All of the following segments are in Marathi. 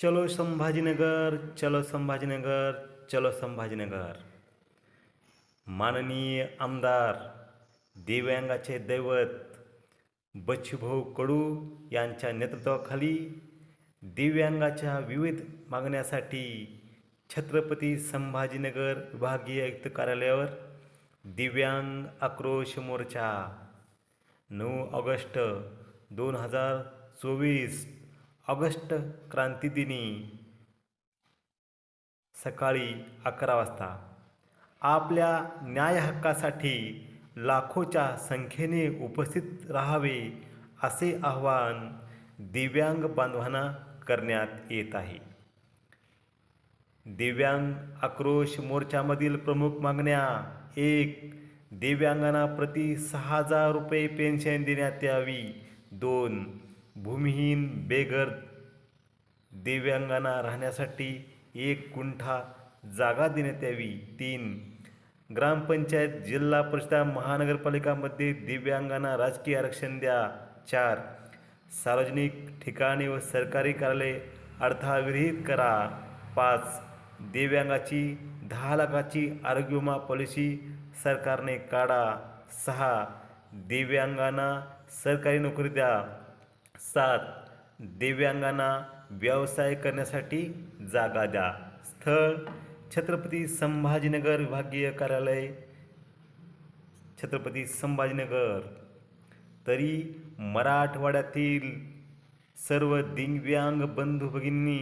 चलो संभाजीनगर चलो संभाजीनगर चलो संभाजीनगर. माननीय आमदार दिव्यांगाचे दैवत बच्चूभाऊ कडू यांच्या नेतृत्वाखाली दिव्यांगाच्या विविध मागण्यासाठी छत्रपती संभाजीनगर विभागीय आयुक्त कार्यालयावर दिव्यांग आक्रोश मोर्चा. नऊ ऑगस्ट दोन हजार चोवीस ऑगस्ट क्रांतीदिनी सकाळी अकरा वाजता आपल्या न्याय हक्कासाठी लाखोच्या संख्येने उपस्थित राहावे असे आवाहन दिव्यांग बांधवांना करण्यात येत आहे. दिव्यांग आक्रोश मोर्चामधील प्रमुख मागण्या एक दिव्यांगांना प्रति सहा हजार रुपये पेन्शन देण्यात यावी. दोन भूमिहीन बेघर दिव्यांगांना राहण्यासाठी एक गुंठा जागा देण्यात यावी. तीन ग्रामपंचायत जिल्हा परिषद महानगरपालिकामध्ये दिव्यांगांना राजकीय आरक्षण द्या. चार सार्वजनिक ठिकाणी व सरकारी कार्यालय अर्थाविरहित करा. पाच दिव्यांगाची दहा लाखाची आरोग्य विमा पॉलिसी सरकारने काढा. सहा दिव्यांगांना सरकारी नोकरी द्या. सात दिव्यांगांना व्यवसाय करण्यासाठी जागा द्या. स्थळ छत्रपती संभाजीनगर विभागीय कार्यालय छत्रपती संभाजीनगर. तरी मराठवाड्यातील सर्व दिव्यांग बंधू भगिनी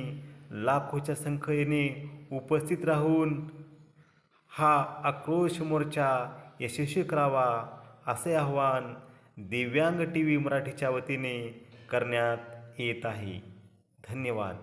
लाखोच्या संख्येने उपस्थित राहून हा आक्रोश मोर्चा यशस्वी करावा असे आवाहन दिव्यांग टी व्ही मराठीच्या वतीने करण्यात येत आहे. धन्यवाद.